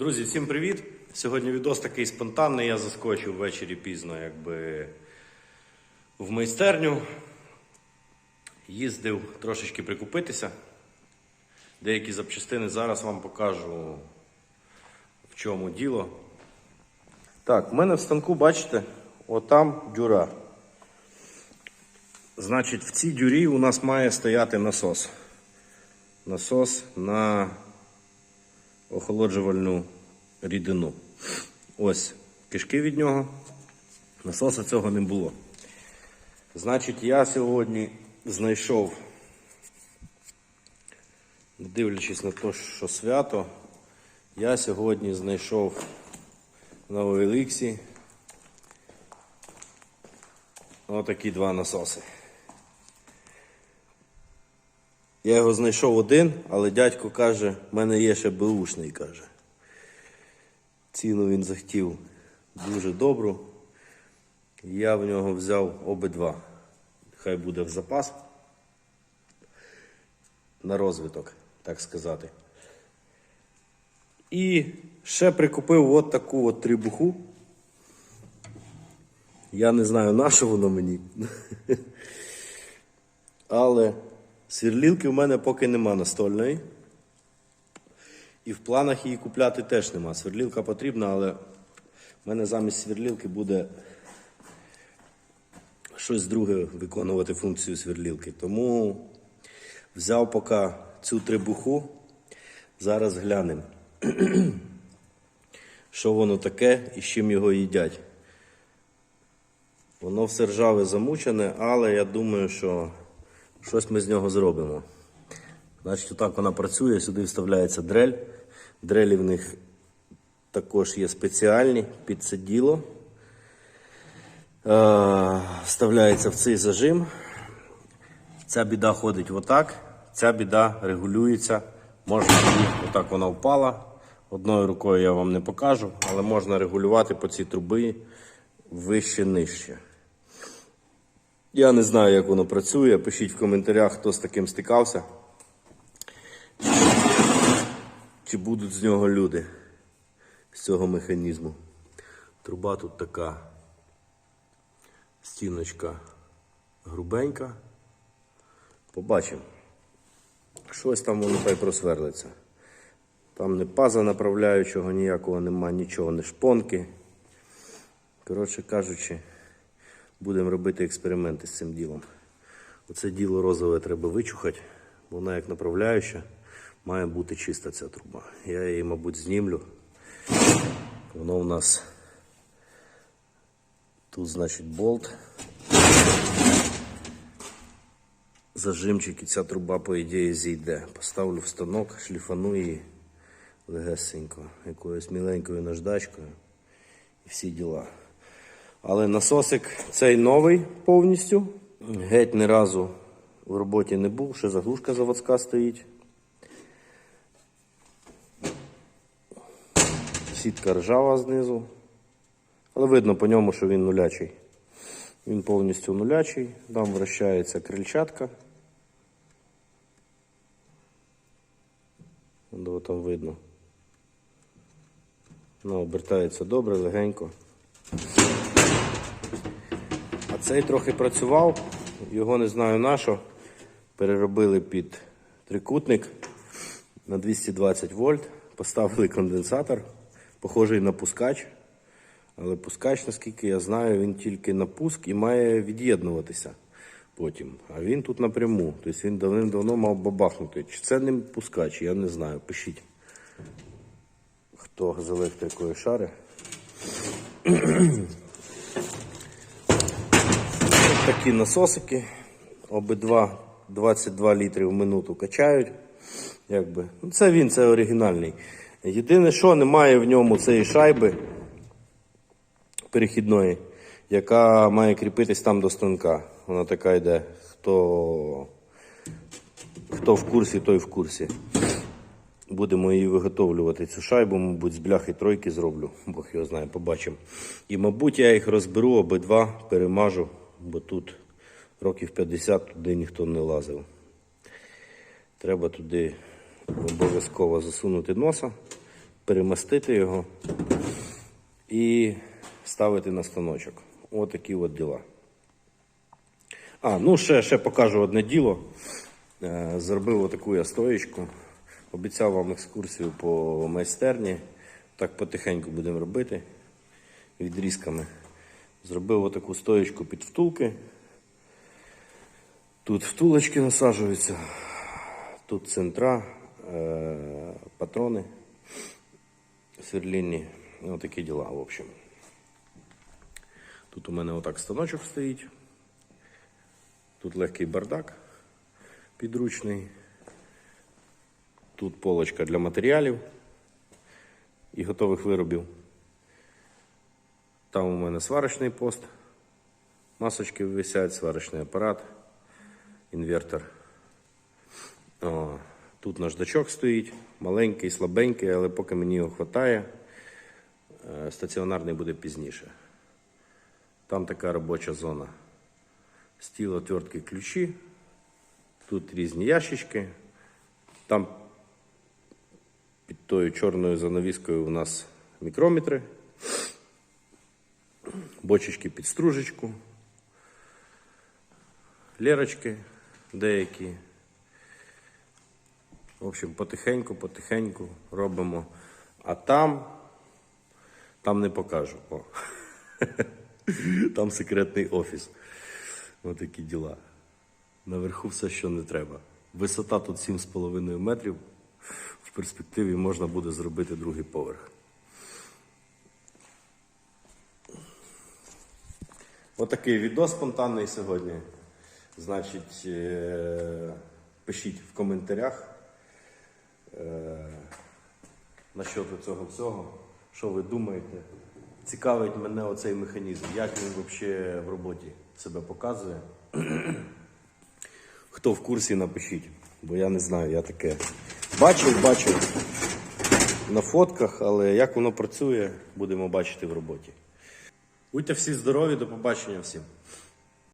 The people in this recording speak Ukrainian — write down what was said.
Друзі, всім привіт! Сьогодні відос такий спонтанний. Я заскочив ввечері пізно, якби в майстерню. Їздив трошечки прикупитися. Деякі запчастини зараз вам покажу, в чому діло. Так, в мене в станку, бачите, отам дюра. Значить, в цій дюрі у нас має стояти насос. Насос на охолоджувальну рідину. Ось кишки від нього. Насоса цього не було. Значить, я сьогодні знайшов, дивлячись на те, що свято, я сьогодні знайшов на OLX отакі два насоси. Я його знайшов один, але дядько каже, в мене є ще беушний, каже. Ціну він захотів дуже добру. Я в нього взяв обидва. Хай буде в запас. На розвиток, так сказати. І ще прикупив от таку от трибуху. Я не знаю, на що воно мені. Але свірлілки в мене поки нема настольної. І в планах її купляти теж нема. Сверлілка потрібна, але в мене замість сверлілки буде щось друге виконувати функцію сверлілки. Тому взяв поки цю трибуху. Зараз глянемо, що воно таке і з чим його їдять. Воно все ржаве замучене, але я думаю, що щось ми з нього зробимо. Значить, отак вона працює, сюди вставляється дрель. Дрелі в них також є спеціальні під це діло. Вставляється в цей зажим. Ця біда ходить отак, ця біда регулюється. Можна отак вона впала. Одною рукою я вам не покажу, але можна регулювати по цій труби вище нижче. Я не знаю, як воно працює. Пишіть в коментарях, хто з таким стикався. Чи будуть з нього люди з цього механізму. Труба тут така стіночка грубенька. Побачимо. Щось там воно та й просверлиться. Там не паза направляючого, ніякого нема, нічого, не шпонки. Коротше кажучи, будемо робити експерименти з цим ділом. Оце діло розове треба вичухати, бо вона як направляюча має бути чиста ця труба. Я її, мабуть, знімлю. Воно у нас тут, значить, болт. Зажимчик і ця труба, по ідеї, зійде. Поставлю в станок, шліфану її легесенько, якоюсь міленькою наждачкою і всі діла. Але насосик цей новий повністю. Геть ні разу в роботі не був, ще заглушка заводська стоїть. Сітка ржава знизу. Але видно по ньому, що він нулячий. Він повністю нулячий, там вращається крильчатка. Там видно. Ну, обертається добре, легенько. Цей трохи працював, його не знаю на що. Переробили під трикутник на 220 вольт, поставили конденсатор, похожий на пускач. Але пускач, наскільки я знаю, він тільки на пуск і має від'єднуватися потім. А він тут напряму. Тобто він давним-давно мав бабахнути. Чи це не пускач, я не знаю. Пишіть. Хто з електрикою шари. Такі насосики. Обидва 22 літри в минуту качають. Якби. Ну, це він, це оригінальний. Єдине, що немає в ньому цієї шайби перехідної, яка має кріпитись там до станка. Вона така йде. Хто, хто в курсі, той в курсі. Будемо її виготовлювати цю шайбу, мабуть, з бляхи тройки зроблю, Бог його знає, побачимо. І, мабуть, я їх розберу обидва, перемажу, бо тут років 50 туди ніхто не лазив. Треба туди обов'язково засунути носа перемастити його і ставити на станочок. Отакі от діла. А, ну ще, ще покажу одне діло. Е, Зробив отаку я стоєчку. Обіцяв вам екскурсію по майстерні. Так потихеньку будемо робити відрізками. Зробив отаку стоєчку під втулки. Тут втулочки насаджуються, тут центра, е, патрони сверлінні. Ну, такі діла, в общем. Тут у мене отак станочок стоїть. Тут легкий бардак підручний. Тут полочка для матеріалів і готових виробів. Там у мене сварочний пост. Масочки висять, сварочний апарат, інвертор. О, тут наждачок стоїть, маленький, слабенький, але поки мені його вистачає, е, стаціонарний буде пізніше. Там така робоча зона. Стіл, отвертки, ключі. Тут різні ящички. Там під тою чорною занавіскою у нас мікрометри, бочечки під стружечку, лірочки деякі. В общем, потихеньку, потихеньку робимо. А там, там не покажу. О. Там секретний офіс. Ось такі діла. Наверху все, що не треба. Висота тут 7,5 метрів. В перспективі можна буде зробити другий поверх. Отакий відео спонтанний сьогодні. Значить, е, пишіть в коментарях е, насчет цього всього, що ви думаєте. Цікавить мене оцей механізм, як він взагалі в роботі себе показує. Хто в курсі, напишіть, бо я не знаю, я таке бачив, бачив на фотках, але як воно працює, будемо бачити в роботі. Будьте всі здорові, до побачення всім.